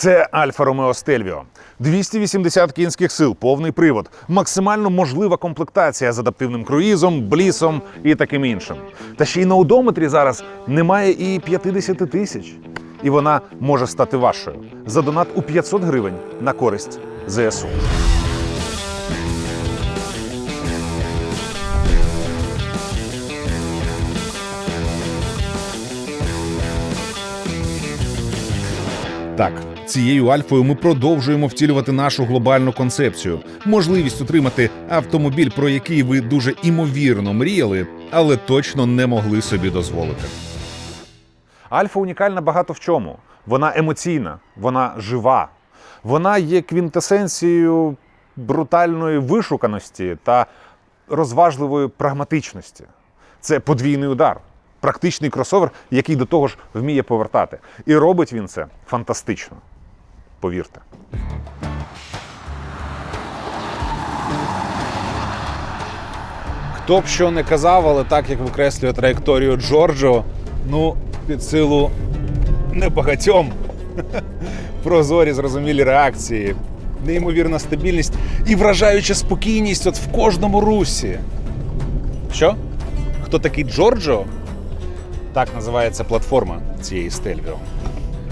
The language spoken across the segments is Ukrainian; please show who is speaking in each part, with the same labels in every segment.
Speaker 1: Це Альфа Ромео Стельвіо. 280 кінських сил, повний привод, максимально можлива комплектація з адаптивним круїзом, блісом і таким іншим. Та ще й на одометрі зараз немає і 50 тисяч. І вона може стати вашою за донат у 500 гривень на користь ЗСУ. Так, цією альфою ми продовжуємо втілювати нашу глобальну концепцію, можливість отримати автомобіль, про який ви дуже імовірно мріяли, але точно не могли собі дозволити. Альфа унікальна багато в чому. Вона емоційна, вона жива, вона є квінтесенцією брутальної вишуканості та розважливої прагматичності. Це подвійний удар, практичний кросовер, який до того ж вміє повертати. І робить він це фантастично. Повірте.
Speaker 2: Хто б що не казав, але так як викреслює траєкторію Джорджо, ну, під силу небагатьом. Прозорі, зрозумілі реакції, неймовірна стабільність і вражаюча спокійність от в кожному русі. Що? Хто такий Джорджо? Так називається платформа цієї Стельвіо.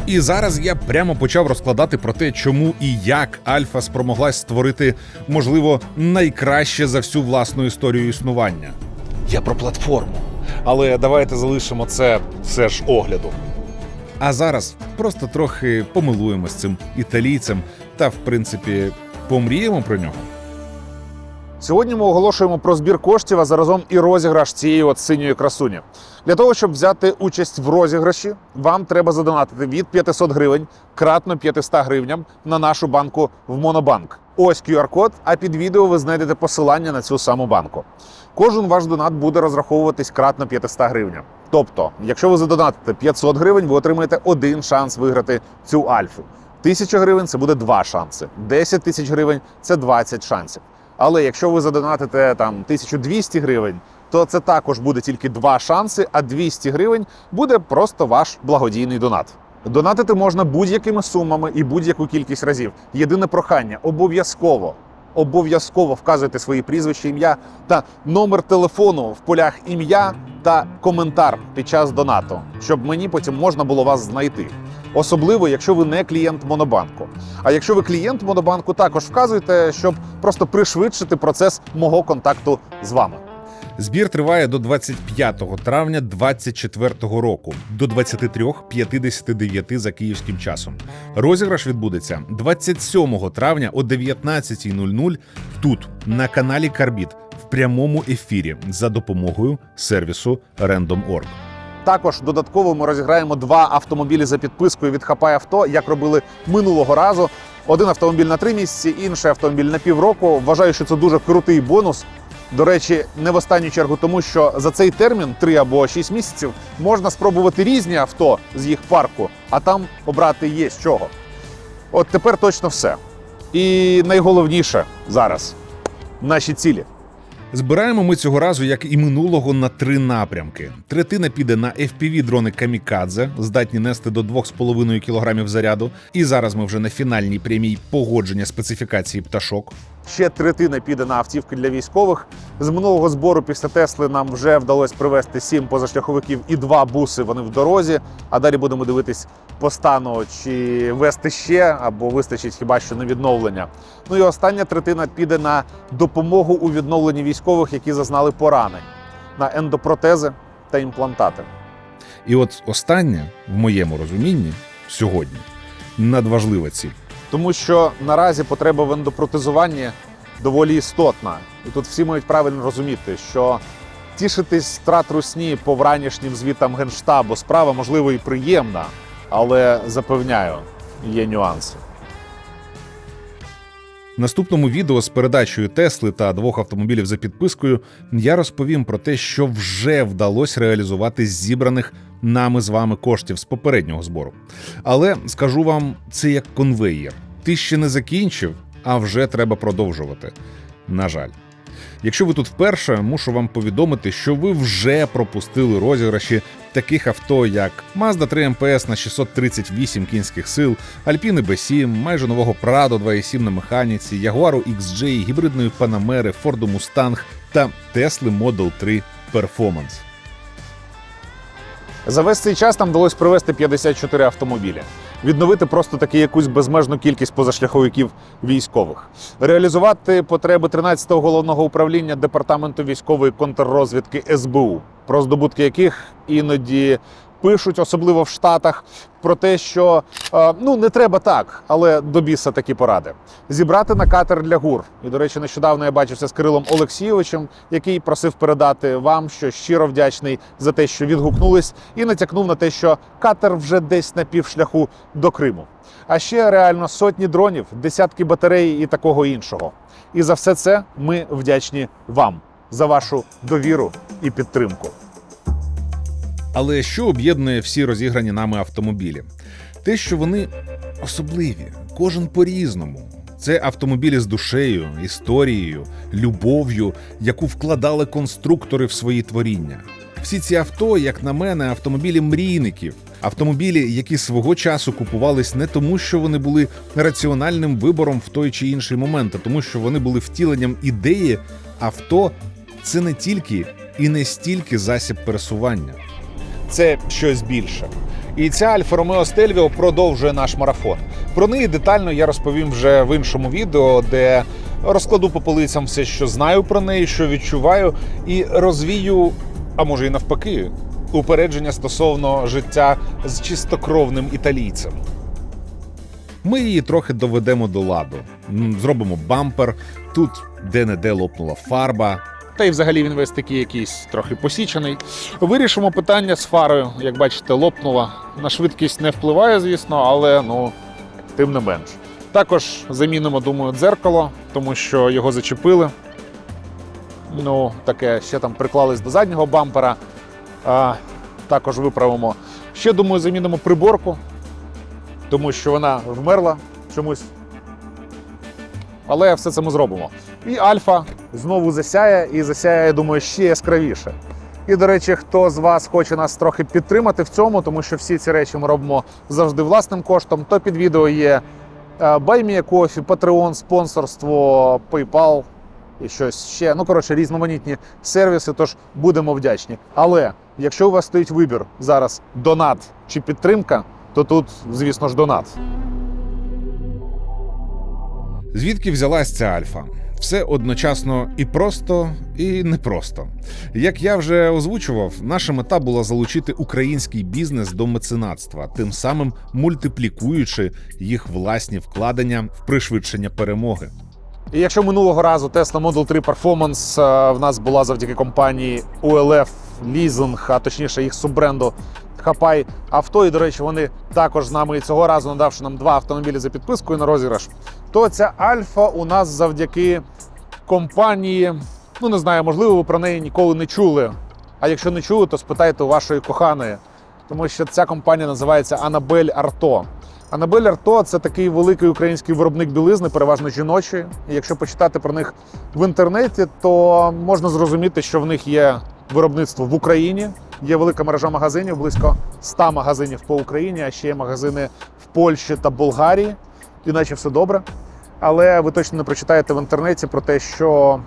Speaker 1: І зараз я прямо почав розкладати про те, чому і як Альфа спромоглась створити, можливо, найкраще за всю власну історію існування.
Speaker 2: Я про платформу. Але давайте залишимо це все ж огляду.
Speaker 1: А зараз просто трохи помилуємось цим італійцем та, в принципі, помріємо про нього. Сьогодні ми оголошуємо про збір коштів, а заразом і розіграш цієї от синьої красуні. Для того, щоб взяти участь в розіграші, вам треба задонатити від 500 гривень кратно 500 гривням на нашу банку в Монобанк. Ось QR-код, а під відео ви знайдете посилання на цю саму банку. Кожен ваш донат буде розраховуватись кратно 500 гривням. Тобто, якщо ви задонатите 500 гривень, ви отримаєте один шанс виграти цю альфу. 1000 гривень це буде два шанси. 10 тисяч гривень це 20 шансів. Але якщо ви задонатите там 1200 гривень, то це також буде тільки два шанси, а 200 гривень буде просто ваш благодійний донат. Донатити можна будь-якими сумами і будь-яку кількість разів. Єдине прохання обов'язково. Обов'язково вказуйте свої прізвища, ім'я та номер телефону в полях ім'я та коментар під час донату, щоб мені потім можна було вас знайти. Особливо, якщо ви не клієнт Монобанку. А якщо ви клієнт Монобанку, також вказуйте, щоб просто пришвидшити процес мого контакту з вами. Збір триває до 25 травня 2024 року до 23.59 за київським часом. Розіграш відбудеться 27 травня о 19.00 тут на каналі Карбіт в прямому ефірі за допомогою сервісу Random.org. Також додатково ми розіграємо два автомобілі за підпискою від Хапай Авто, як робили минулого разу. Один автомобіль на три місяці, інший автомобіль на півроку. Вважаю, що це дуже крутий бонус. До речі, не в останню чергу, тому що за цей термін, 3 або 6 місяців, можна спробувати різні авто з їх парку, а там обрати є з чого. От тепер точно все. І найголовніше зараз наші цілі. Збираємо ми цього разу, як і минулого, на три напрямки. Третина піде на fpv дрони Камікадзе, здатні нести до 2,5 кг заряду. І зараз ми вже на фінальній прямій погодження специфікації пташок. Ще третина піде на автівки для військових. З минулого збору після Тесли нам вже вдалося привезти сім позашляховиків і два буси. Вони в дорозі. А далі будемо дивитись по стану, чи вести ще або вистачить хіба що на відновлення. Ну і остання третина піде на допомогу у відновленні військових, які зазнали поранень, на ендопротези та імплантати. І от останнє, в моєму розумінні, сьогодні надважлива ціль. Тому що наразі потреба в ендопротезуванні доволі істотна. І тут всі мають правильно розуміти, що тішитись втрат русні по вранішнім звітам Генштабу справа, можливо, і приємна, але запевняю, є нюанси. В наступному відео з передачею Тесли та двох автомобілів за підпискою я розповім про те, що вже вдалося реалізувати з зібраних нами з вами коштів з попереднього збору. Але скажу вам, це як конвеєр. Ти ще не закінчив, а вже треба продовжувати. На жаль. Якщо ви тут вперше, мушу вам повідомити, що ви вже пропустили розіграші таких авто, як Mazda 3 МПС на 638 кінських сил, Alpine B7, майже нового Prado 2.7 на механіці, Jaguar XJ, гібридної Panamera, Ford Mustang та Tesla Model 3 Performance.
Speaker 2: За весь цей час нам вдалося привезти 54 автомобілі, відновити просто таки якусь безмежну кількість позашляховиків військових, реалізувати потреби 13-го головного управління департаменту військової контррозвідки СБУ, про здобутки яких іноді пишуть, особливо в Штатах, про те, що е, ну не треба так, але до біса такі поради. Зібрати на катер для гур. І, до речі, нещодавно я бачився з Кирилом Олексійовичем, який просив передати вам, що щиро вдячний за те, що відгукнулись, і натякнув на те, що катер вже десь на півшляху до Криму. А ще реально сотні дронів, десятки батарей і такого іншого. І за все це ми вдячні вам за вашу довіру і підтримку.
Speaker 1: Але що об'єднує всі розіграні нами автомобілі? Те, що вони особливі, кожен по-різному. Це автомобілі з душею, історією, любов'ю, яку вкладали конструктори в свої творіння. Всі ці авто, як на мене, автомобілі мрійників, автомобілі, які свого часу купувались не тому, що вони були раціональним вибором в той чи інший момент, а тому, що вони були втіленням ідеї. Авто це не тільки і не стільки засіб пересування.
Speaker 2: Це щось більше. І ця Альфа Ромео Стельвіо продовжує наш марафон. Про неї детально я розповім вже в іншому відео, де розкладу по полицям все, що знаю про неї, що відчуваю, і розвію, а може і навпаки, упередження стосовно життя з чистокровним італійцем.
Speaker 1: Ми її трохи доведемо до ладу. Зробимо бампер, тут де-не-де лопнула фарба.
Speaker 2: Та й взагалі він весь такий якийсь трохи посічений. Вирішимо питання з фарою. Як бачите, лопнула. На швидкість не впливає, звісно, але ну, тим не менш. Також замінимо, думаю, дзеркало, тому що його зачепили. Ну, таке ще там приклались до заднього бампера. А, також виправимо. Ще, думаю, замінимо приборку, тому що вона вмерла чомусь. Але все це ми зробимо. І Альфа знову засяє, і засяє, я думаю, ще яскравіше. І, до речі, хто з вас хоче нас трохи підтримати в цьому, тому що всі ці речі ми робимо завжди власним коштом, то під відео є BuyMeACoffee, Patreon, спонсорство, PayPal і щось ще. Ну, коротше, різноманітні сервіси, тож будемо вдячні. Але якщо у вас стоїть вибір зараз донат чи підтримка, то тут, звісно ж, донат.
Speaker 1: Звідки взялась ця альфа? Все одночасно і просто, і непросто. Як я вже озвучував, наша мета була залучити український бізнес до меценатства, тим самим мультиплікуючи їх власні вкладення в пришвидшення перемоги.
Speaker 2: І якщо минулого разу Tesla Model 3 Performance е, в нас була завдяки компанії ULF Leasing, а точніше їх суббренду Хапай авто, і до речі, вони також з нами і цього разу надавши нам два автомобілі за підпискою на розіграш, то ця Альфа у нас завдяки компанії, ну не знаю, можливо, ви про неї ніколи не чули. А якщо не чули, то спитайте у вашої коханої, тому що ця компанія називається Анабель Арто. Анабель Арто це такий великий український виробник білизни, переважно жіночої. І якщо почитати про них в інтернеті, то можна зрозуміти, що в них є виробництво в Україні. Є велика мережа магазинів, близько 100 магазинів по Україні, а ще є магазини в Польщі та Болгарії. Іначе все добре. Але ви точно не прочитаєте в інтернеті про те, що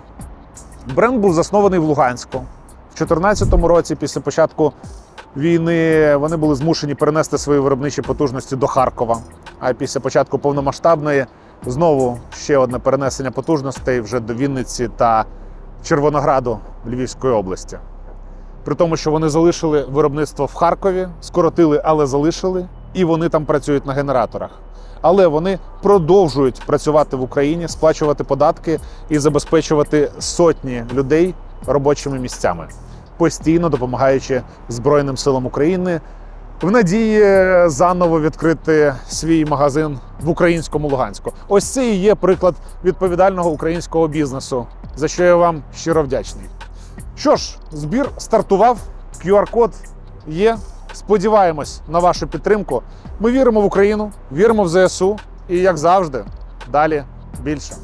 Speaker 2: бренд був заснований в Луганську. В 2014 році, після початку війни, вони були змушені перенести свої виробничі потужності до Харкова. А після початку повномасштабної знову ще одне перенесення потужностей вже до Вінниці та Червонограду Львівської області. При тому, що вони залишили виробництво в Харкові, скоротили, але залишили, і вони там працюють на генераторах. Але вони продовжують працювати в Україні, сплачувати податки і забезпечувати сотні людей робочими місцями, постійно допомагаючи Збройним силам України в надії заново відкрити свій магазин в українському Луганську. Ось це і є приклад відповідального українського бізнесу, за що я вам щиро вдячний. Що ж, збір стартував, QR-код є. Сподіваємось на вашу підтримку. Ми віримо в Україну, віримо в ЗСУ і, як завжди, далі більше.